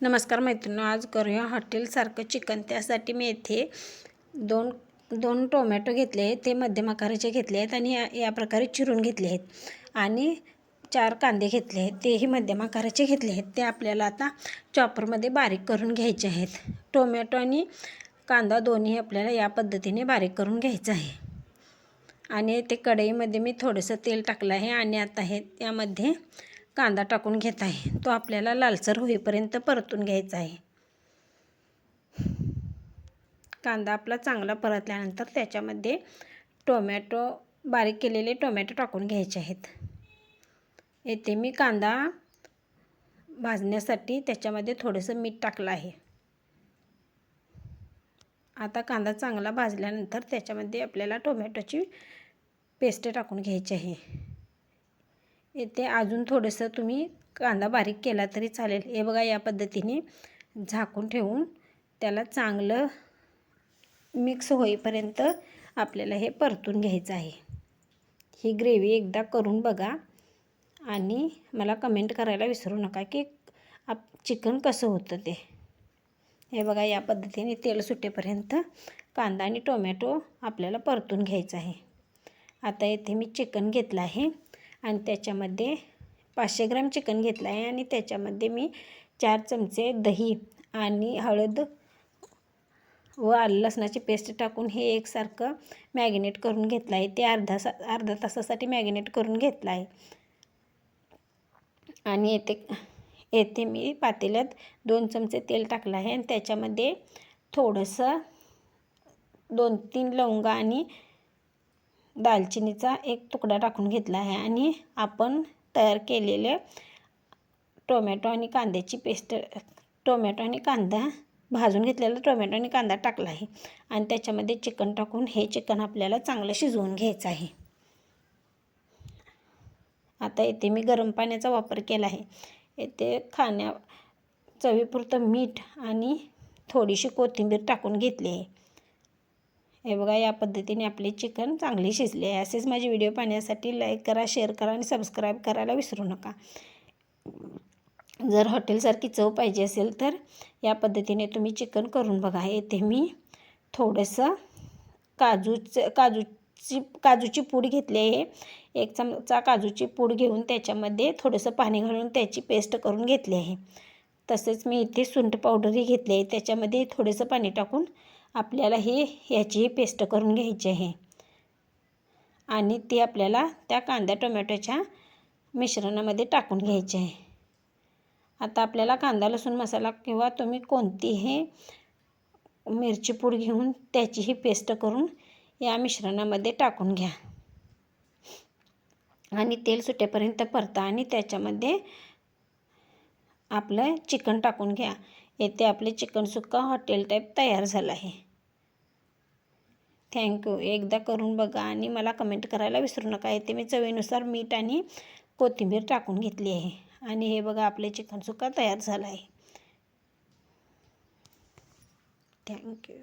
नमस्कार मैत्रिणी आज करूया हॉटेलसारखं चिकन. त्यासाठी मी येथे दोन दोन टोमॅटो घेतले आहेत ते मध्यम आकाराचे घेतले आहेत आणि या या प्रकारे चिरून घेतले आहेत. आणि चार कांदे घेतले आहेत तेही मध्यम आकाराचे घेतले आहेत. ते आपल्याला आता चॉपरमध्ये बारीक करून घ्यायचे आहेत. टोमॅटो आणि कांदा दोन्ही आपल्याला या पद्धतीने बारीक करून घ्यायचं आहे. आणि ते कढईमध्ये मी थोडंसं तेल टाकलं आहे आणि आता हे त्यामध्ये कांदा टाकून घेत आहे. तो आपल्याला लालसर होईपर्यंत परतून घ्यायचा आहे. कांदा आपला चांगला परतल्यानंतर त्याच्यामध्ये टोमॅटो बारीक केलेले टोमॅटो टाकून घ्यायचे आहेत. येथे मी कांदा भाजण्यासाठी त्याच्यामध्ये थोडंसं मीठ टाकलं आहे. आता कांदा चांगला भाजल्यानंतर त्याच्यामध्ये आपल्याला टोमॅटोची पेस्ट टाकून घ्यायची आहे. येथे अजून थोडंसं तुम्ही कांदा बारीक केला तरी चालेल. हे बघा या पद्धतीने झाकून ठेवून त्याला चांगलं मिक्स होईपर्यंत आपल्याला हे परतून घ्यायचं आहे. ही ग्रेव्ही एकदा करून बघा आणि मला कमेंट करायला विसरू नका की आप चिकन कसं होतं ते. हे बघा या पद्धतीने तेल सुटेपर्यंत कांदा आणि टोमॅटो आपल्याला परतून घ्यायचं आहे. आता येथे मी चिकन घेतलं आहे. आणि त्याच्यामध्ये पाचशे ग्रॅम चिकन घेतलं आहे आणि त्याच्यामध्ये मी चार चमचे दही आणि हळद व आलं लसणाची पेस्ट टाकून हे एकसारखं मॅगिनेट करून घेतलं आहे. ते अर्धा सा अर्धा तासासाठी मॅगिनेट करून घेतलं आहे. आणि येथे येथे मी पातेल्यात दोन चमचे तेल टाकलं आहे आणि त्याच्यामध्ये थोडंसं दोन तीन लवंगा आणि दालचिनीचा एक तुकडा टाकून घेतला आहे आणि आपण तयार केलेले टोमॅटो आणि कांद्याची पेस्ट टोमॅटो आणि कांदा भाजून घेतलेला टोमॅटो आणि कांदा टाकला आहे. आणि त्याच्यामध्ये चिकन टाकून हे चिकन आपल्याला चांगलं शिजवून घ्यायचं आहे. आता येथे मी गरम पाण्याचा वापर केला आहे. येथे खाण्या चवीपुरतं मीठ आणि थोडीशी कोथिंबीर टाकून घेतली आहे. हे बघा या पद्धतीने आपले चिकन चांगले शिजले आहे. असेच माझे व्हिडिओ पाहण्यासाठी लाईक करा शेअर करा आणि सबस्क्राईब करायला विसरू नका. जर हॉटेलसारखी चव पाहिजे असेल तर या पद्धतीने तुम्ही चिकन करून बघा. येथे मी थोडंसं काजूचं काजूची काजूची पूड घेतली आहे. एक चमचा काजूची पूड घेऊन त्याच्यामध्ये थोडंसं पाणी घालून त्याची पेस्ट करून घेतली आहे. तसेच मी इथे सुंठ पावडरही घेतली आहे. त्याच्यामध्ये थोडंसं पाणी टाकून आपल्याला हे ह्याचीही पेस्ट करून घ्यायची आहे. आणि ती आपल्याला त्या कांद्या टोमॅटोच्या मिश्रणामध्ये टाकून घ्यायची आहे. आता आपल्याला कांदा लसूण मसाला किंवा तुम्ही कोणतीही मिरची पूड घेऊन त्याचीही पेस्ट करून या मिश्रणामध्ये टाकून घ्या. आणि तेल सुटेपर्यंत परता आणि त्याच्यामध्ये आपलं चिकन टाकून घ्या. येथे आपले चिकन सुक्का हॉटेल टाईप तयार झालं आहे. थँक्यू एकदा करून बघा आणि मला कमेंट करायला विसरू नका. येथे मी चवीनुसार मीठ आणि कोथिंबीर टाकून घेतली आहे. आणि हे बघा आपले चिकन सुक्का तयार झालं आहे. थँक्यू